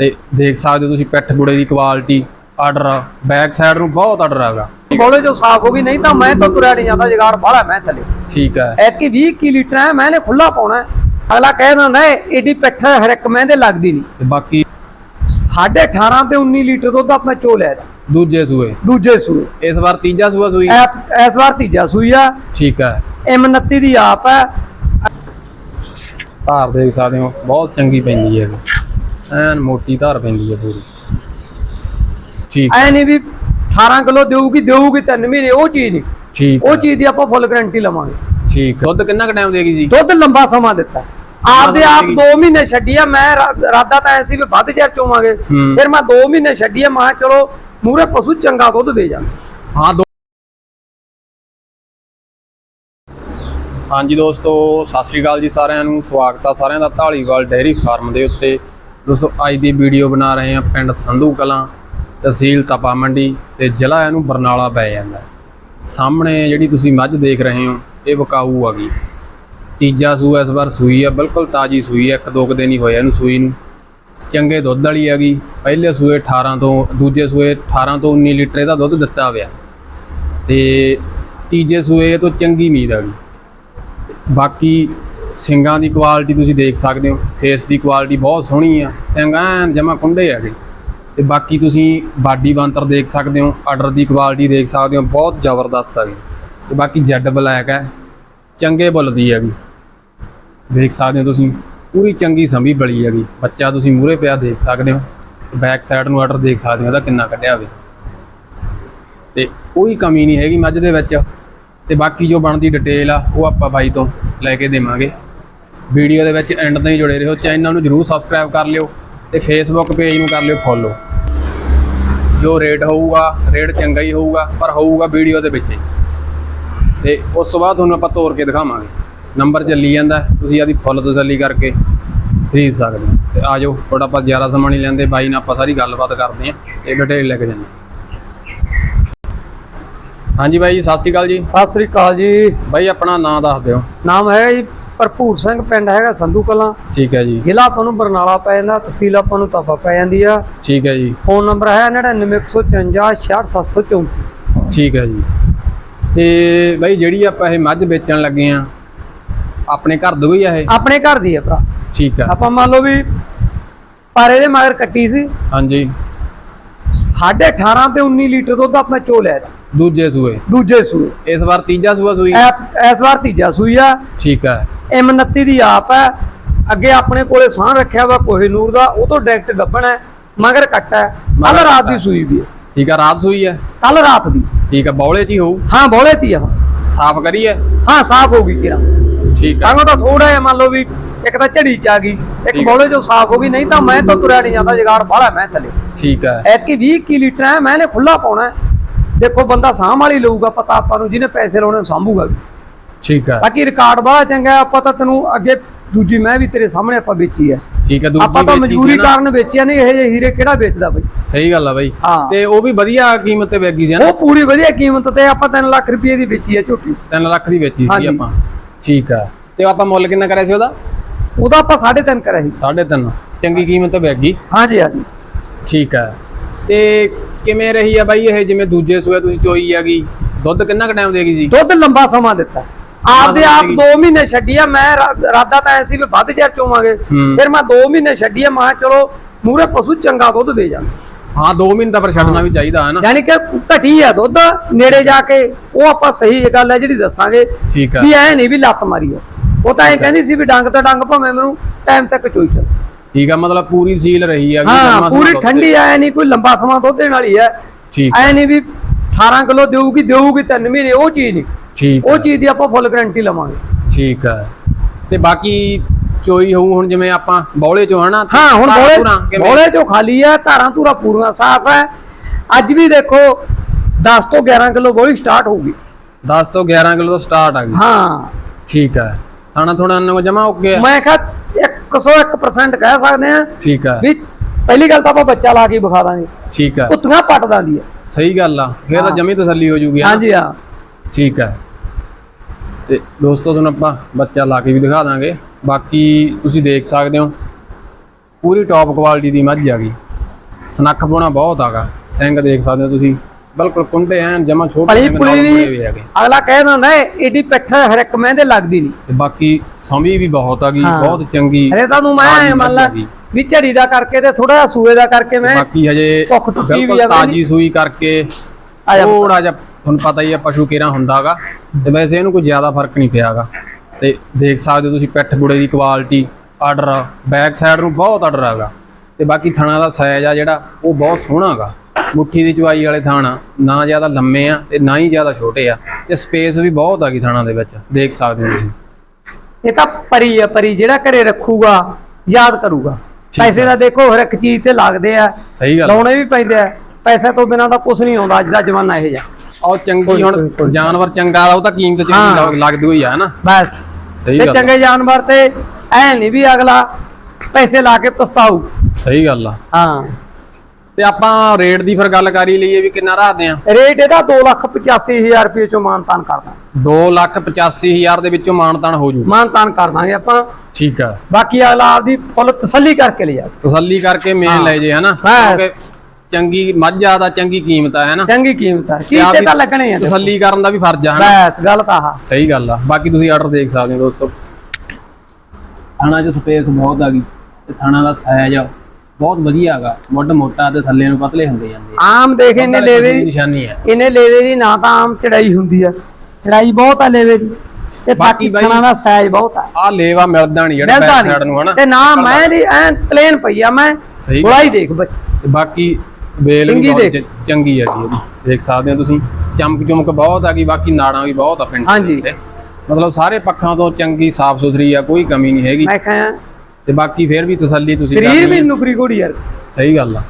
ਤੇ ਦੇਖ ਸਕਦੇ ਹੋ ਤੁਸੀਂ ਪਿੱਠ ਗੁੜੇ ਦੀ ਕੁਆਲਿਟੀ ਆਰਡਰ ਬੈਕ ਸਾਈਡ ਨੂੰ ਬਹੁਤ ਆਰਡਰ ਹੈਗਾ। ਬੋਲੇ ਜੋ ਸਾਫ਼ ਹੋ ਗਈ ਨਹੀਂ ਤਾਂ ਮੈਂ ਤਾਂ ਤੁਰਿਆ ਨਹੀਂ ਜਾਂਦਾ ਜਗਾੜ ਬਾਹਲਾ ਮੈਂ ਥੱਲੇ। ਠੀਕ ਹੈ। ਐਤਕੀ 20 ਕੀ ਲੀਟਰ ਹੈ ਮੈਨੇ ਖੁੱਲਾ ਪਾਉਣਾ। ਅਗਲਾ ਕਹਿ ਦਿੰਦਾ ਏਡੀ ਪਿੱਠ ਹਰ ਇੱਕ ਮਹਿੰਦੇ ਲੱਗਦੀ ਨਹੀਂ। ਤੇ ਬਾਕੀ 18.5 ਤੇ 19 ਲੀਟਰ ਦੁੱਧ ਆਪਣਾ ਚੋ ਲਿਆ ਦੂਜੇ ਸੂਏ। ਦੂਜੇ ਸੂਏ। ਇਸ ਵਾਰ ਤੀਜਾ ਸੂਆ ਸੂਈ। ਇਸ ਵਾਰ ਤੀਜਾ ਸੂਈ ਆ। ਠੀਕ ਹੈ। M29 ਦੀ ਆਪ ਹੈ। ਧਾਰ ਦੇਖ ਸਕਦੇ ਹੋ ਬਹੁਤ ਚੰਗੀ ਪੈਂਦੀ ਹੈ। ਐਨ ਮੋਟੀ ਧਾਰ ਪੈਂਦੀ ਹੈ ਪੂਰੀ। ਠੀਕ ਐ ਨਹੀਂ ਵੀ 18 ਕਿਲੋ ਦੇਊਗੀ ਦੇਊਗੀ ਤਿੰਨ ਮਹੀਨੇ ਉਹ ਚੀਜ਼ ਨਹੀਂ। ਠੀਕ ਉਹ ਚੀਜ਼ ਦੀ ਆਪਾਂ ਫੁੱਲ ਗਾਰੰਟੀ ਲਵਾਂਗੇ। ਠੀਕ ਦੁੱਧ ਕਿੰਨਾ ਕੁ ਟਾਈਮ ਦੇਗੀ ਜੀ? ਦੁੱਧ ਲੰਬਾ ਸਮਾਂ ਦਿੱਤਾ। ਆਪਦੇ ਆਪ 2 ਮਹੀਨੇ ਛੱਡੀ ਆ ਮੈਂ ਰਾ- ਇਰਾਦਾ ਤਾਂ ਐਸੀ ਵੀ ਵੱਧ ਚਿਰ ਚੋਵਾਂਗੇ। ਫਿਰ ਮੈਂ 2 ਮਹੀਨੇ ਛੱਡੀ ਆ ਮੈਂ ਚਲੋ ਮੂਰੇ ਪਸ਼ੂ ਚੰਗਾ ਦੁੱਧ ਦੇ ਜਾਣ ਹਾਂ ਦੋ ਹਾਂਜੀ ਦੋਸਤੋ ਸਤਿ ਸ੍ਰੀ ਅਕਾਲ ਜੀ ਸਾਰਿਆਂ ਨੂੰ। ਸਵਾਗਤ ਆ ਸਾਰਿਆਂ ਦਾ ਢਾਲੀਵਾਲ ਡੇਅਰੀ ਫਾਰਮ ਦੇ ਉੱਤੇ। ਦੋਸਤੋ, ਅੱਜ ਦੀ ਵੀਡੀਓ ਬਣਾ ਰਹੇ ਹਾਂ ਪਿੰਡ ਸੰਧੂ ਕਲਾਂ, ਤਹਿਸੀਲ ਤਪਾ ਮੰਡੀ ਤੇ ਜ਼ਿਲ੍ਹਾ ਇਹਨੂੰ ਬਰਨਾਲਾ ਪੈ ਜਾਂਦਾ। ਸਾਹਮਣੇ ਜਿਹੜੀ ਤੁਸੀਂ ਮੱਝ ਦੇਖ ਰਹੇ ਹੋ, ਇਹ ਵਕਾਊ ਆ ਗਈ। ਤੀਜਾ ਸੂ ਇਸ ਵਾਰ ਸੂਈ ਆ, ਬਿਲਕੁਲ ਤਾਜੀ ਸੂਈ ਆ, ਇੱਕ ਦੋ ਕੁ ਦਿਨ ਹੀ ਹੋਇਆ ਇਹਨੂੰ ਸੂਈ ਨੂੰ। ਚੰਗੇ ਦੁੱਧ ਵਾਲੀ ਹੈਗੀ ਪਹਿਲੇ ਸੂਏ 18 ਤੋਂ, ਦੂਜੇ ਸੂਏ 18 ਤੋਂ 19 ਲੀਟਰ ਇਹਦਾ ਦੁੱਧ ਦਿੱਤਾ ਹੋਇਆ। ਤੇ ਤੀਜੇ ਸੂਏ ਤੋਂ ਚੰਗੀ ਉਮੀਦ ਆ ਗਈ। ਬਾਕੀ ਸਿੰਗਾਂ ਦੀ ਕੁਆਲਿਟੀ ਤੁਸੀਂ ਦੇਖ ਸਕਦੇ ਹੋ ਫੇਸ ਦੀ ਕੁਆਲਿਟੀ ਬਹੁਤ ਸੋਹਣੀ ਆ ਸਿੰਘ ਐਨ ਜਮਾ ਕੁੰਡੇ ਹੈਗੇ ਤੇ ਬਾਕੀ ਤੁਸੀਂ ਬਾਡੀ ਬੰਤਰ ਦੇਖ ਸਕਦੇ ਹੋ ਆਰਡਰ ਦੀ ਕੁਆਲਿਟੀ ਦੇਖ ਸਕਦੇ ਹੋ, ਬਹੁਤ ਜ਼ਬਰਦਸਤ ਹੈਗੀ ਤੇ ਬਾਕੀ ਜੈਡ ਬਲੈਕ ਹੈ ਚੰਗੇ ਬੁੱਲ ਦੀ ਹੈਗੀ ਦੇਖ ਸਕਦੇ ਹੋ ਤੁਸੀਂ, ਪੂਰੀ ਚੰਗੀ ਸੰਭੀ ਬਲੀ ਹੈਗੀ ਬੱਚਾ ਤੁਸੀਂ ਮੂਹਰੇ ਪਿਆ ਦੇਖ ਸਕਦੇ ਹੋ ਬੈਕ ਸਾਈਡ ਨੂੰ ਆਰਡਰ ਦੇਖ ਸਕਦੇ ਹੋ, ਇਹਦਾ ਕਿੰਨਾ ਕੱਢਿਆ ਹੋਵੇ ਤੇ ਕੋਈ ਕਮੀ ਨਹੀਂ ਹੈਗੀ ਮੱਝ ਦੇ ਵਿੱਚ। ਤੇ ਬਾਕੀ ਜੋ ਬਣਦੀ ਡਿਟੇਲ ਆ, ਉਹ ਆਪਾਂ ਬਾਈ ਤੋਂ ਲੈ ਕੇ ਦੇਵਾਂਗੇ। ਵੀਡੀਓ ਦੇ ਵਿੱਚ ਐਂਡ ਤਾਈਂ ਜੁੜੇ ਰਹੋ। ਚੈਨਲ ਨੂੰ ਜਰੂਰ ਸਬਸਕ੍ਰਾਈਬ ਕਰ ਲਿਓ ਤੇ ਫੇਸਬੁੱਕ ਪੇਜ ਨੂੰ ਕਰ ਲਿਓ ਫੋਲੋ ਜੋ ਰੇਟ ਹੋਊਗਾ ਰੇਟ ਚੰਗਾ ਹੀ ਹੋਊਗਾ, ਪਰ ਹੋਊਗਾ ਵੀਡੀਓ ਦੇ ਵਿੱਚ ਹੀ। ਤੇ ਉਸ ਤੋਂ ਬਾਅਦ ਤੁਹਾਨੂੰ ਆਪਾਂ ਤੋੜ ਕੇ ਦਿਖਾਵਾਂਗੇ। ਨੰਬਰ ਚੱਲੀ ਜਾਂਦਾ, ਤੁਸੀਂ ਆਦੀ ਫੁੱਲ ਤਸੱਲੀ ਕਰਕੇ ਖਰੀਦ ਸਕਦੇ ਹੋ। ਤੇ ਆ ਜਾਓ ਥੋੜਾ ਆਪਾਂ ਜ਼ਿਆਦਾ ਸਮਾਂ ਨਹੀਂ ਲੈਂਦੇ। ਬਾਈ ਨਾਲ ਆਪਾਂ ਸਾਰੀ ਗੱਲਬਾਤ ਕਰਦੇ ਆਂ ਤੇ ਡਿਟੇਲ ਲੈ ਕੇ ਜਾਂਦੇ ਹਾਂਜੀ ਬਾਈ ਜੀ ਸਤਿ ਸ਼੍ਰੀ ਅਕਾਲ ਜੀ। ਸਤਿ ਸ੍ਰੀ ਅਕਾਲ ਜੀ। ਬਾਈ ਆਪਣਾ ਨਾਮ ਦੱਸ ਦਿਓ। ਨਾਮ ਹੈ ਜੀ ਭਰਪੂਰ ਸਿੰਘ ਪਿੰਡ ਹੈਗਾ ਸੰਧੂ ਕਲਾਂ। ਠੀਕ ਹੈ ਜੀ। ਜ਼ਿਲ੍ਹਾ ਆਪਾਂ ਨੂੰ ਬਰਨਾਲਾ ਪੈ ਜਾਂਦਾ ਤਹਿਸੀਲ ਆਪਾਂ ਨੂੰ ਤਾਪਾ ਪੈ ਜਾਂਦੀ ਆ। ਠੀਕ ਹੈ ਜੀ। ਫੋਨ ਨੰਬਰ ਹੈ 9954 66734 ਠੀਕ ਹੈ ਜੀ। ਤੇ ਬਾਈ ਜਿਹੜੀ ਆਪਾਂ ਇਹ ਮੱਝ ਵੇਚਣ ਲੱਗੇ ਆ ਆਪਣੇ ਘਰ ਦੋ ਹੀ ਆ ਇਹ? ਆਪਣੇ ਘਰ ਦੀ ਹੈ ਭਰਾ। ਠੀਕ ਆ ਆਪਾਂ ਮੰਨ ਲਓ ਵੀ ਪਰ ਇਹਦੇ ਮਗਰ ਕੱਟੀ ਸੀ। ਹਾਂਜੀ। 18.5 ਤੇ 19 ਲੀਟਰ ਦੁੱਧ ਆਪਣਾ ਚੋ ਲਿਆ ਦੂਜੇ ਸੂਏ। ਦੂਜੇ ਸੂਏ। ਇਸ ਵਾਰ ਤੀਜਾ ਸੂਆ ਸੂਈ? ਐ- ਇਸ ਵਾਰ ਤੀਜਾ ਸੂਈ ਆ। ਠੀਕ ਹੈ M29 ਦੀ ਆਪ ਹੈ। ਅੱਗੇ ਆਪਣੇ ਕੋਲੇ ਸਾਹ ਰੱਖਿਆ ਵਾ ਕੋਹੀਨੂਰ ਦਾ। ਉਹ ਤੋਂ ਡਾਇਰੈਕਟ ਗੱਬਣਾ ਹੈ ਮਗਰ ਕੱਟਾ ਹੈ। ਕੱਲ ਮਗਰ ਰਾਤ ਕੱਟਾ। ਦੀ ਸੂਈ ਵੀ ਹੈ। ਠੀਕ ਆ ਰਾਤ ਸੂਈ ਹੈ? ਕੱਲ ਰਾਤ ਦੀ। ਠੀਕ ਆ ਬੌਲੇ ਚ ਹੀ ਹੋਊ? ਹਾਂ ਬੋਲੇ ਤੀ ਆ। ਸਾਫ਼ ਕਰੀਏ ਹਾਂ? ਸਾਫ਼ ਹੋ ਗਈ ਕਿਰਾ। ਠੀਕ ਆ। ਕਾਂਗੋ ਤਾਂ ਥੋੜਾ ਜਿਹਾ ਮੰਨ ਲਓ ਵੀ ਇੱਕ ਤਾਂ ਝੜੀ ਚ ਆ ਗਈ। ਇੱਕ ਠੀਕ। ਬੋਲੇ ਜੋ ਸਾਫ਼ ਹੋ ਗਈ। ਨਹੀਂ ਤਾਂ ਮੈਂ ਤਾਂ ਤੁਰਿਆ ਨਹੀਂ ਜਾਂਦਾ। ਜਗਾੜ ਬਾਹਲਾ ਮੈਂ ਥੱਲੇ। ਠੀਕ ਹੈ ਐਤਕੀ 20 ਕੀ ਲੀਟਰ ਹੈ ਮੈਨੇ ਖੁੱਲਾ ਪਾਉਣਾ ਹੈ। ਦੇਖੋ ਬੰਦਾ ਸਾਂਭ ਵਾਲੀ ਲਊਗਾ ਪਤਾ ਆਪਾਂ ਨੂੰ ਜਿਹਨੇ ਪੈਸੇ ਲਾਉਣੇ ਸਾਂਭੂਗਾ ਵੀ। ਠੀਕ ਹੈ। ਬਾਕੀ ਰਿਕਾਰਡ ਬੜਾ ਚੰਗਾ ਹੈ, ਆਪਾਂ ਤਾਂ ਤੈਨੂੰ ਅੱਗੇ ਦੂਜੀ ਮੈਂ ਵੀ ਤੇਰੇ ਸਾਹਮਣੇ ਆਪਾਂ ਵੇਚੀ ਹੈ। ਠੀਕ ਹੈ ਦੂਜੀ ਆਪਾਂ ਤਾਂ ਵੇਚੀ ਨਾ। ਕਾਰਨ ਵੇਚਿਆ ਨਹੀਂ ਇਹ ਜਿਹੇ ਹੀਰੇ ਕਿਹੜਾ ਵੇਚਦਾ ਬਈ? ਸਹੀ ਗੱਲ ਆ ਬਾਈ। ਤੇ ਉਹ ਵੀ ਵਧੀਆ ਕੀਮਤ ਤੇ ਸੀ ਨਾ। ਉਹ ਪੂਰੀ ਵਧੀਆ ਕੀਮਤ ਤੇ ਆਪਾਂ 3 ਲੱਖ ਰੁਪਏ ਦੀ ਵੇਚੀ ਹੈ ਝੋਟੀ। 3 ਲੱਖ ਦੀ ਵੇਚੀ ਸੀ। ਆਪਾਂ। ਠੀਕ ਆ ਤੇ ਆਪਾਂ ਮੁੱਲ ਕਿੰਨਾ ਕਰਿਆ ਸੀ ਉਹਦਾ? ਉਹਦਾ ਆਪਾਂ 3.5 ਕਰਿਆ ਸੀ। 3.5 ਚੰਗੀ ਕੀਮਤ ਤੇ ਵੇਗੀ ਹਾਂਜੀ ਹਾਂਜੀ। ਠੀਕ ਹੈ। ਤੇ ਕਿਵੇਂ ਰਹੀ ਆ ਬਾਈ ਇਹ? ਜਿਵੇਂ ਦੂਜੇ ਸੂਏ ਤੁਸੀਂ ਚੋਈ ਹੈਗੀ। ਦੁੱਧ ਕਿੰਨਾ ਕੁ ਟਾਈਮ ਦੇਗੀ ਜੀ? ਦੁੱਧ ਲੰਬਾ ਸਮਾਂ ਦਿੱਤਾ। ਆਪਦੇ ਆਪ ਦੇਗੀ। 2 ਮਹੀਨੇ ਛੱਡੀ ਆ ਮੈਂ ਰਾ- ਇਰਾਦਾ ਤਾਂ ਐਸੀ ਵੀ ਵੱਧ ਚਿਰ ਚੋਵਾਂਗੇ। ਫਿਰ ਮੈਂ 2 ਮਹੀਨੇ ਛੱਡੀ ਆ ਮੈਂ ਚਲੋ ਮੂਰੇ ਪਸ਼ੂ ਚੰਗਾ ਦੁੱਧ ਦੇ ਜਾਣ। ਹਾਂ 2 ਮਹੀਨੇ ਤਾਂ ਫਿਰ ਛੱਡਣਾ ਵੀ ਚਾਹੀਦਾ ਹੈ ਨਾ ਯਾਨੀ ਕਿ ਘਟੀ ਆ ਦੁੱਧ ਨੇੜੇ ਜਾ ਕੇ ਉਹ ਆਪਾਂ ਸਹੀ ਗੱਲ ਹੈ ਜਿਹੜੀ ਦੱਸਾਂਗੇ ਠੀਕ ਆ। ਵੀ ਐ ਨਹੀਂ ਵੀ ਲੱਤ ਮਾਰੀ ਉਹ ਤਾਂ ਐ ਕਹਿੰਦੀ ਸੀ ਵੀ ਡੰਗ ਤੇ ਡੰਗ ਭਾਵੇਂ ਮੈਨੂੰ ਟਾਈਮ ਤੱਕ ਚੋਈ ਚੱਲ। ਠੀਕ ਆ ਮਤਲਬ ਪੂਰੀ ਸੀਲ ਰਹੀ ਹੈਗੀ ਹਾਂ ਪੂਰੀ ਠੰਡੀ ਐ ਨਹੀਂ ਕੋਈ ਲੰਬਾ ਸਮਾਂ ਦੁੱਧ ਦੇਣ ਵਾਲੀ ਐ। ਠੀਕ। ਐ ਨਹੀਂ ਵੀ 18 ਕਿਲੋ ਦੇਊਗੀ ਦੇਊਗੀ ਤਿੰਨ ਮਹੀਨੇ ਉਹ ਚੀਜ਼ ਨਹੀਂ ਠੀਕ ਉਹ ਆ, ਚੀਜ਼ ਦੀ ਆਪਾਂ ਫੁੱਲ ਗਾਰੰਟੀ ਲਵਾਂਗੇ। ਠੀਕ ਆ। ਤੇ ਬਾਕੀ ਚੋਈ ਹੋਊ ਹੁਣ ਜਿਵੇਂ ਆਪਾਂ ਬੌਲੇ ਚੋਂ ਹਨਾ? ਹਾਂ ਹੁਣ ਬੋਲੇ? ਬੋਲੇ ਚੋਂ ਖਾਲੀ ਐ ਧਾਰਾਂ ਧੂਰਾ ਪੂਰੀਆਂ ਸਾਫ਼ ਐ। ਅੱਜ ਵੀ ਦੇਖੋ 10 ਤੋਂ 11 ਕਿਲੋ ਬੋਲੀ ਸਟਾਰਟ ਹੋਊਗੀ। 10 ਤੋਂ 11 ਕਿਲੋ ਤੋਂ ਸਟਾਰਟ ਆ ਗਈ। ਹਾਂ। ਠੀਕ ਆ। ਥਾਣਾ ਥੋੜਾ ਨੂੰ ਜਮਾ ਹੋ ਗਿਆ ਮੈਂ ਕਿਹਾ 101% ਕਹਿ ਸਕਦੇ ਆ ਠੀਕ ਆ। ਵੀ ਪਹਿਲੀ ਗੱਲ ਤਾਂ ਆਪਾਂ ਬੱਚਾ ਲਾ ਕੇ ਵਿਖਾ ਦਾਂਗੇ। ਠੀਕ ਆ। ਕੁੱਤੀਆਂ ਪੱਟ ਦਾਂਦੀ ਐ ਸਹੀ ਗੱਲ ਆ। ਫਿਰ ਤਾਂ। ਜਮੀ ਤਸੱਲੀ ਹੋ ਜੂਗੀ? ਹਾਂਜੀ ਹਾਂ। ਠੀਕ ਹੈ ਤੇ ਦੋਸਤੋ ਤੁਹਾਨੂੰ ਆਪਾਂ ਬੱਚਾ ਲਾ ਕੇ ਵੀ ਦਿਖਾ ਦਾਂਗੇ। ਬਾਕੀ ਤੁਸੀਂ ਦੇਖ ਸਕਦੇ ਹੋ ਪੂਰੀ ਟੌਪ ਕੁਆਲਿਟੀ ਦੀ ਮੱਝ ਆ ਗਈ। ਸਨੱਖ ਬੋਣਾ ਬਹੁਤ ਆਗਾ ਸਿੰਘ ਦੇਖ ਸਕਦੇ ਹੋ ਤੁਸੀਂ। ਬਿਲਕੁਲ ਕੁੰਡੇ ਐਨ ਜਮਾ ਛੋਟੇ ਭਲੀ ਨਾਲ ਪੁਲੀ ਵੀ ਹੈਗੇ। ਅਗਲਾ ਕਹਿ ਦਿੰਦਾ ਏ ਏਡੀ ਪਿੱਠ ਹਰ ਇੱਕ ਮਹਿੰਦੇ ਲੱਗਦੀ ਨਹੀਂ। ਤੇ ਬਾਕੀ ਸਮੀ ਵੀ ਬਹੁਤ ਆ ਗਈ ਹਾਂ। ਬਹੁਤ ਚੰਗੀ ਅਰੇ ਤੁਹਾਨੂੰ ਮੈਂ ਐਂ ਮੰਨ ਲਾ। ਵੀ ਝੜੀ ਦਾ ਕਰਕੇ ਤੇ ਥੋੜਾ ਸੂਏ ਦਾ ਕਰਕੇ ਮੈਂ ਬਾਕੀ ਹਜੇ ਭੁੱਖ ਟੁੱਟੀ ਵੀ ਬਿਲਕੁਲ ਆ ਬਈ। ਤਾਜੀ ਸੂਈ ਕਰਕੇ ਆ ਜਾ। ਥੋੜਾ ਜਿਹਾ ਤੁਹਾਨੂੰ ਪਤਾ ਹੀ ਆ ਪਸ਼ੂ ਕਿਹੜਾ ਹੁੰਦਾਗਾ। ਤੇ ਵੈਸੇ ਇਹਨੂੰ ਕੋਈ ਜ਼ਿਆਦਾ ਫ਼ਰਕ ਨਹੀਂ ਪਿਆਗਾ। ਤੇ ਦੇਖ ਸਕਦੇ ਹੋ ਤੁਸੀਂ ਪਿੱਠ ਗੁੜੇ ਦੀ ਕੁਆਲਿਟੀ ਆਰਡਰ ਬੈਕ ਸਾਈਡ ਨੂੰ ਬਹੁਤ ਆਰਡਰ ਆਗਾ ਤੇ ਬਾਕੀ ਥਣਾ ਦਾ ਸਾਈਜ਼ ਆ ਜਿਹੜਾ ਉਹ ਬਹੁਤ ਸੋਹਣਾਗਾ ਮੁੱਠੀ ਦੀ ਚਵਾਈ ਵਾਲੇ ਥਾਣਾ ਨਾ ਜ਼ਿਆਦਾ ਲੰਮੇ ਆ ਤੇ ਨਾ ਹੀ ਜ਼ਿਆਦਾ ਛੋਟੇ ਆ। ਤੇ ਸਪੇਸ ਵੀ ਬਹੁਤ ਆ ਗਈ ਥਾਣਾ ਦੇ ਵਿੱਚ ਦੇਖ ਸਕਦੇ ਹੋ ਤੁਸੀਂ। ਇਹ ਤਾਂ ਪਰੀ ਆ ਪਰੀ ਜਿਹੜਾ ਘਰੇ ਰੱਖੂਗਾ ਯਾਦ ਕਰੂਗਾ। ਪੈਸੇ ਦਾ ਦੇਖੋ ਹਰ ਇੱਕ ਚੀਜ਼ ਤੇ ਲੱਗਦੇ ਆ। ਸਹੀ ਗੱਲ ਲਾਉਣੇ ਵੀ ਪੈਂਦੇ ਆ। ਪੈਸੇ ਤੋਂ ਬਿਨਾਂ ਤਾਂ ਕੁਝ ਨਹੀਂ ਆਉਂਦਾ ਅੱਜ ਦਾ ਜ਼ਮਾਨਾ ਇਹ ਜਾ ਉਹ ਚੰਗੀ ਹੁਣ ਜਾਨਵਰ ਚੰਗਾ ਉਹ ਤਾਂ ਕੀਮਤ ਚੰਗੀ ਲੱਗਦੀ ਹੋਈ ਆ ਨਾ ਬਸ। ਸਹੀ ਗੱਲ। ਚੰਗੇ ਜਾਨਵਰ ਤੇ ਐ ਨਹੀਂ ਵੀ ਅਗਲਾ ਪੈਸੇ ਲਾ ਕੇ ਪਛਤਾਊ। ਸਹੀ ਗੱਲ ਆ। ਹਾਂ। ਤੇ ਆਪਾਂ ਰੇਟ ਦੀ ਫਿਰ ਗੱਲ ਕਰੀ ਲਈਏ ਵੀ ਕਿੰਨਾ ਰੱਖਦੇ ਆ। ਰੇਟ ਇਹਦਾ 285000 ਰੁਪਏ ਚੋਂ ਮਾਨਤਾਨ ਕਰਦਾ ਦੋ ਲੱਖ ਪਚਾਸੀ ਹਜ਼ਾਰ ਦੇ ਵਿੱਚੋਂ ਮਾਨਤਾਨ ਹੋ ਜੂ ਮਾਨਤਾਨ ਕਰ ਦਾਂਗੇ ਆਪਾਂ। ਠੀਕ ਆ। ਬਾਕੀ ਅਗਲਾ ਆਪਦੀ ਫੁੱਲ ਤਸੱਲੀ ਕਰਕੇ ਲਿਆ ਤਸੱਲੀ ਕਰਕੇ ਮੇਨ ਹਾਂ। ਲੈ ਜੇ ਹਨਾ। ਕਿਉਂਕਿ ਚੰਗੀ ਮੱਝ ਆ ਦਾ ਚੰਗੀ ਕੀਮਤ ਆ ਹਨਾ? ਚੰਗੀ ਕੀਮਤ ਆ। ਤੇ ਚੀਜ਼ ਤੇ ਲੱਗਣੇ ਆ। ਤਸੱਲੀ ਕਰਨ ਦਾ ਵੀ ਫਰਜ਼ ਆ ਹਨਾ? ਬਸ ਗੱਲ ਤਾਂ ਆ ਸਹੀ ਗੱਲ ਆ। ਬਾਕੀ ਤੁਸੀਂ ਆਰਡਰ ਦੇਖ ਸਕਦੇ ਹੋ ਦੋਸਤੋ। ਥਾਣਾ 'ਚ ਸਪੇਸ ਬਹੁਤ ਆ ਗਈ। ਤੇ ਥਾਣਾ ਦਾ ਸਾਈਜ਼ ਬਹੁਤ ਵਧੀਆ ਹੈਗਾ ਮੁੱਢ ਮੋਟਾ ਤੇ ਥੱਲੇ ਨੂੰ ਪਤਲੇ ਹੁੰਦੇ ਜਾਂਦੇ ਆ। ਆਮ ਦੇਖ ਇਹਨੇ ਲੇਵੇ ਦੀ ਨਿਸ਼ਾਨੀ ਹੈ। ਇਹਨੇ ਲੇਵੇ ਦੀ ਨਾ ਤਾਂ ਆਮ ਚੜਾਈ ਹੁੰਦੀ ਆ। ਚੜਾਈ ਬਹੁਤ ਆ ਲੇਵੇ ਦੀ। ਤੇ ਖਾਣਾ ਦਾ ਸਾਈਜ਼ ਬਹੁਤ ਆ। ਆ ਲੇਵਾ ਮਿਲਦਾ ਨਹੀਂ ਜਿਹੜਾ ਬੈਕ ਸਾਈਡ ਨੂੰ। ਹਨਾ। ਤੇ ਨਾ ਮੈਂ ਦੀ ਐ ਪਲੇਨ ਪਈ ਆ ਮੈਂ ਸਹੀ ਗੁਲਾਈ ਦੇਖ ਬੱਚ ਬਾਕੀ ਵੇਲ ਵੀ ਚੰਗੀ ਹੈਗੀ ਇਹਦੀ। ਦੇਖ ਸਕਦੇ ਹੋ ਤੁਸੀਂ। ਚਮਕ ਚਮਕ ਬਹੁਤ ਹੈਗੀ ਬਾਕੀ ਨਾੜਾਂ ਵੀ ਬਹੁਤ ਆ ਪਿੰਡ ਹਾਂਜੀ। ਮਤਲਬ ਸਾਰੇ ਪੱਖਾਂ ਤੋਂ ਚੰਗੀ ਸਾਫ਼ ਸੁਥਰੀ ਆ ਕੋਈ ਕਮੀ ਨਹੀਂ ਹੈਗੀ। ਮੈਂ ਕਹਾਂ ਤੇ ਬਾਕੀ ਫਿਰ ਵੀ ਤਸੱਲੀ ਤੁਸੀਂ ਸਰੀਰ ਕਰਨੀ ਵੀ ਹੈ। ਨੁਕਰੀ ਘੋੜੀ ਯਾਰ। ਸਹੀ ਗੱਲ ਆ।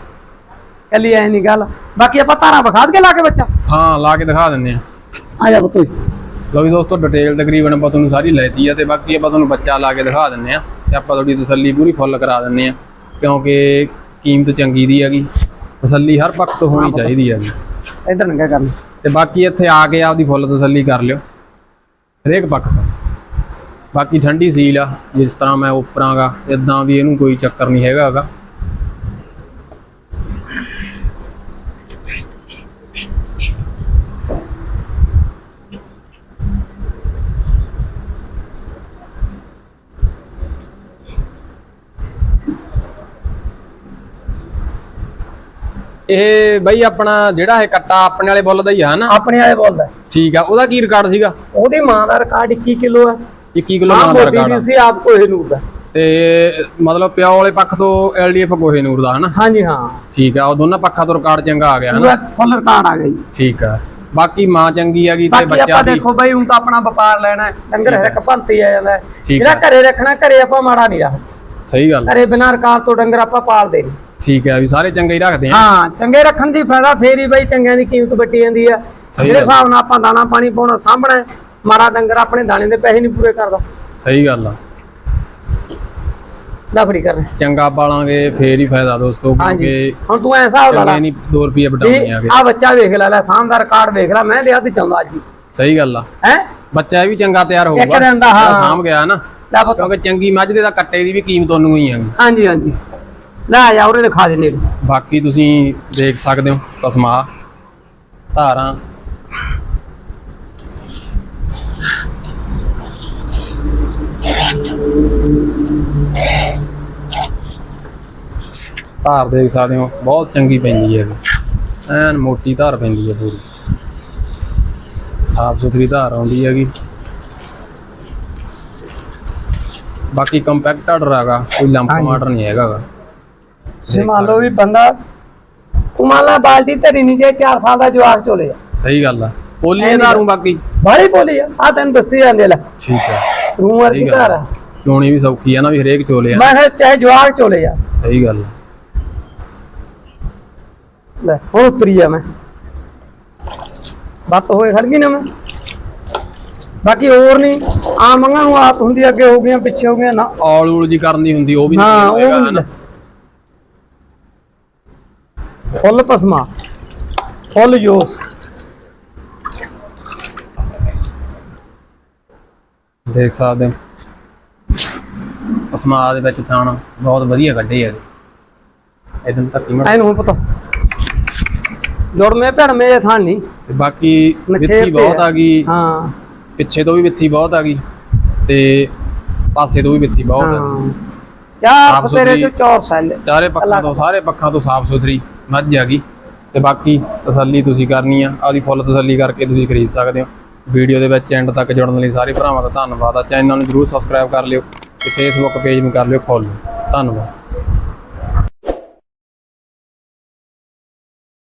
ਕੱਲੀ ਐ ਨਹੀਂ ਗੱਲ। ਬਾਕੀ ਆਪਾਂ ਤਾਰਾਂ ਵਿਖਾ ਕੇ ਲਾ ਕੇ ਬੱਚਾ। ਹਾਂ ਲਾ ਕੇ ਦਿਖਾ ਦਿੰਦੇ ਆ ਆ ਜਾ ਬਤੋਈ ਲੋ ਵੀ ਦੋਸਤੋ ਡਿਟੇਲ ਤਕਰੀਬਨ ਆਪਾਂ ਤੁਹਾਨੂੰ ਸਾਰੀ ਲੈਤੀ ਆ ਤੇ ਬਾਕੀ ਆਪਾਂ ਤੁਹਾਨੂੰ ਬੱਚਾ ਲਾ ਕੇ ਦਿਖਾ ਦਿੰਦੇ ਆ ਤੇ ਆਪਾਂ ਤੁਹਾਡੀ ਤਸੱਲੀ ਪੂਰੀ ਫੁੱਲ ਕਰਾ ਦਿੰਦੇ ਆ ਕਿਉਂਕਿ ਕੀਮਤ ਚੰਗੀ ਦੀ ਹੈਗੀ। ਤਸੱਲੀ ਹਰ ਪੱਖ ਤੋਂ ਹੋਣੀ ਚਾਹੀਦੀ ਹੈਗੀ। ਇਧਰ ਨੰਗਾ ਕਰਨਾ। ਤੇ ਬਾਕੀ ਇੱਥੇ ਆ ਕੇ ਆਪਦੀ ਫੁੱਲ ਤਸੱਲੀ ਕਰ ਲਿਓ। ਹਰੇਕ ਪੱਖ ਤੋਂ ਬਾਕੀ ਠੰਡੀ ਸੀਲ ਆ ਜਿਸ ਤਰ੍ਹਾਂ ਮੈਂ ਉੱਪਰਾਂਗਾ ਇਦਾਂ ਵੀ ਇਹਨੂੰ ਕੋਈ ਚੱਕਰ ਨਹੀਂ ਹੈਗਾ ਇਹ ਬਈ ਆਪਣਾ ਜਿਹੜਾ ਇਹ ਕੱਟਾ ਆਪਣੇ ਵਾਲੇ ਬੁੱਲ ਦਾ ਹੀ ਆ ਨਾ? ਆਪਣੇ ਵਾਲੇ ਬੋਲਦਾ ਠੀਕ ਆ ਉਹਦਾ ਕੀ ਰਿਕਾਰਡ ਸੀਗਾ? ਉਹਦੀ ਮਾਂ ਦਾ ਰਿਕਾਰਡ 21 ਕਿਲੋ ਹੈ 21 ਕਿਲੋ ਮਾਂ ਦਾ ਰਿਕਾਰਡ ਆ। ਸੀ ਆਪ ਕੋਹੇ ਨੂਰ ਦਾ। ਤੇ ਮਤਲਬ ਪਿਓ ਵਾਲੇ ਪੱਖ ਤੋਂ ਐਲਡੀਐਫ ਕੋਹੇ ਨੂਰ ਦਾ ਹਨਾ? ਹਾਂਜੀ ਹਾਂ। ਠੀਕ ਆ ਉਹ ਦੋਨਾਂ ਪੱਖਾਂ ਤੋਂ ਰਿਕਾਰਡ ਚੰਗਾ ਆ ਗਿਆ ਹਨਾ? ਫੁੱਲ ਰਿਕਾਰਡ ਆ ਗਿਆ ਜੀ। ਠੀਕ ਆ। ਬਾਕੀ ਮਾਂ ਚੰਗੀ ਹੈਗੀ ਤੇ ਬਾਕੀ ਬੱਚਾ ਆਪਾਂ ਵੀ। ਦੇਖੋ ਬਈ ਹੁਣ ਤਾਂ ਆਪਣਾ ਵਪਾਰ ਲੈਣਾ ਹੈ ਡੰਗਰ ਇੱਕ ਭੰਤੀ ਆ ਜਾਂਦਾ ਹੈ। ਜਿਹੜਾ ਹੈ। ਘਰੇ ਰੱਖਣਾ ਘਰੇ ਆਪਾਂ ਮਾੜਾ ਨਹੀਂ ਰੱਖ ਸਹੀ ਗੱਲ। ਆ। ਘਰੇ ਬਿਨਾਂ ਰਿਕਾਰਡ ਤੋਂ ਡੰਗਰ ਆਪਾਂ ਪਾਲਦੇ ਨਹੀਂ। ਠੀਕ ਹੈ ਵੀ ਸਾਰੇ ਚੰਗੇ ਹੀ ਰੱਖਦੇ ਆ। ਹਾਂ ਚੰਗੇ ਰੱਖਣ ਦੀ ਫਾਇਦਾ ਫੇਰ ਹੀ ਬਈ ਚੰਗਿਆਂ ਦੀ ਕੀਮਤ ਵੱਟੀ ਜਾਂਦੀ ਆ। ਜਿਹੜੇ। ਹਿਸਾਬ ਨਾਲ ਆਪਾਂ ਦਾਣਾ ਪਾਣੀ ਪਾਉਣਾ ਸਾਂਭਣਾ ਮਾੜਾ ਡੰਗਰ ਆਪਣੇ ਦਾਣੇ ਦੇ ਪੈਸੇ ਨਹੀਂ ਪੂਰੇ ਕਰਦਾ। ਸਹੀ ਗੱਲ ਆ। ਲਫੜੀ ਕਰਨਾ ਚੰਗਾ ਪਾਲਾਂਗੇ ਫੇਰ ਹੀ ਫਾਇਦਾ ਦੋਸਤੋ ਕਿਉਂਕਿ ਹੁਣ ਤੂੰ ਐ ਹਿਸਾਬ ਲਾ ਨਹੀਂ 2 ਰੁਪਏ ਬਟਾਉਣੇ ਆਗੇ ਆ ਬੱਚਾ ਵੇਖ ਲੈ ਲੈ ਦਾ ਰਿਕਾਰਡ ਵੇਖ ਲੈ ਮੈਂ ਤੇ ਹੱਥ ਚਾਹੁੰਦਾ ਅੱਜ ਸਹੀ ਗੱਲ ਆ। ਹੈ? ਬੱਚਾ ਵੀ ਚੰਗਾ ਤਿਆਰ ਹੋਊਗਾ। ਇੱਕ ਦਿਨ ਦਾ, ਹਾਂ। ਸਾਂਭ ਗਿਆ ਨਾ ਕਿਉਂਕਿ ਚੰਗੀ ਮੱਝ ਦੇ ਤਾਂ ਕੱਟੇ ਦੀ ਵੀ ਕੀਮਤ ਉਹਨੂੰ ਹੀ ਹੈਗੀ ਹਾਂਜੀ ਹਾਂਜੀ। ਲੈ ਆ ਜਾ ਉਰੇ ਦਿਖਾ ਦੇ ਨੇੜੇ। ਬਾਕੀ ਤੁਸੀਂ ਦੇਖ ਸਕਦੇ ਹੋ ਪਸਮਾ ਧਾਰਾਂ ਧਾਰ ਦੇਖ ਸਕਦੇ ਹੋ ਬਹੁਤ ਚੰਗੀ ਪੈਂਦੀ ਹੈ ਐਨ ਮੋਟੀ ਧਾਰ ਪੈਂਦੀ ਹੈ ਪੂਰੀ। ਸਾਫ਼ ਸੁਥਰੀ ਧਾਰ ਆਉਂਦੀ ਹੈਗੀ। ਬਾਕੀ ਕੰਪੈਕਟ ਆਰਡਰ ਹੈਗਾ ਕੋਈ ਲੰਪ। ਮਾਡਰ ਨਹੀਂ ਹੈਗਾ। ਜੇ ਮੰਨ ਲਓ ਵੀ ਬੰਦਾ ਤੂੰ ਮੰਨ ਲਾ ਬਾਲਟੀ ਧਰੀ ਨਹੀਂ ਜੇ 4 ਸਾਲ ਦਾ ਜਵਾਕ ਚੋਲੇ ਸਹੀ ਗੱਲ ਆ। ਨੀ ਧਾਰੂ ਬਾਕੀ। ਬਾਲੀ ਬੋਲੀ ਆ। ਆ ਤੈਨੂੰ ਦੱਸੀ ਜਾਂਦੇ ਲੈ। ਠੀਕ ਆ। ਰੂਮ ਵਰਗੀ ਠੀਕ ਆ। ਚੋਣੀ ਵੀ ਸੌਖੀ ਆ ਨਾ ਵੀ ਹਰੇਕ ਚੋਲੇ ਆ। ਮੈਂ ਕਿਹਾ ਚਾਹੇ ਜਵਾਕ ਚੋਲੇ ਆ। ਸਹੀ ਗੱਲ ਆ। ਲੈ ਹੁਣ ਉਤਰੀ ਆ ਮੈਂ। ਬੱਤ ਹੋਏ ਖੜ ਗਈ ਨਾ ਮੈਂ। ਬਾਕੀ ਹੋਰ ਨਹੀਂ ਆ ਮੰਗਾਂ ਨੂੰ ਆਪ ਹੁੰਦੀ ਅੱਗੇ ਹੋ ਗਈਆਂ ਪਿੱਛੇ ਹੋ ਗਈਆਂ ਨਾ। ਔਲ ਊਲ ਜੀ ਕਰਨੀ ਹੁੰਦੀ ਉਹ ਵੀ ਨਹੀਂ ਹਾਂ ਉਹ ਵੀ। ਫੁੱਲ ਪਸਮਾ ਫੁੱਲ ਜੋਸ। ਦੇਖ ਸਕਦੇ ਹੋ। ਸਮਾਜ ਦੇ ਵਿੱਚ ਥਾਣ ਬਹੁਤ ਵਧੀਆ ਕੱਢੇ ਆ। ਇਦਾਂ ਧੱਕੀ ਮੜ ਐਨੂੰ ਹੁਣ ਪਤਾ। ਜੁੜਵੇਂ ਭੜਵੇਂ ਥਾਂ ਨਹੀਂ। ਤੇ ਬਾਕੀ ਵਿੱਥੀ ਬਹੁਤ ਤੇ- ਆ। ਗਈ। ਹਾਂ। ਪਿੱਛੇ ਤੋਂ ਵੀ ਵਿੱਥੀ ਬਹੁਤ ਆ ਗਈ। ਤੇ ਪਾਸੇ ਤੋਂ ਵੀ ਵਿੱਥੀ ਬਹੁਤ ਆ। ਗਈ ਚਾਰ ਸਪੇਰੇ। ਚ ਚੌਰ ਸੈੱਲ। ਚਾਰੇ ਪੱਖਾਂ ਤੋਂ ਸਾਰੇ ਪੱਖਾਂ ਤੋਂ ਸਾਫ਼ ਸੁਥਰੀ ਮੱਝ ਆ ਗਈ। ਤੇ ਬਾਕੀ ਤਸੱਲੀ ਤੁਸੀਂ ਕਰਨੀ ਆ। ਆਪਦੀ ਫੁੱਲ ਤਸੱਲੀ ਕਰਕੇ ਤੁਸੀਂ ਖਰੀਦ ਸਕਦੇ ਹੋ। ਵੀਡੀਓ ਦੇ ਵਿੱਚ ਐਂਡ ਤੱਕ ਜੁੜਨ ਲਈ ਸਾਰੇ ਭਰਾਵਾਂ ਦਾ ਧੰਨਵਾਦ ਆ। ਚੈਨਲ ਨੂੰ ਜਰੂਰ ਸਬਸਕ੍ਰਾਈਬ ਕਰ ਲਿਓ ਤੇ ਫੇਸਬੁੱਕ ਪੇਜ ਨੂੰ ਕਰ ਲਿਓ ਫੋਲੋ ਧੰਨਵਾਦ।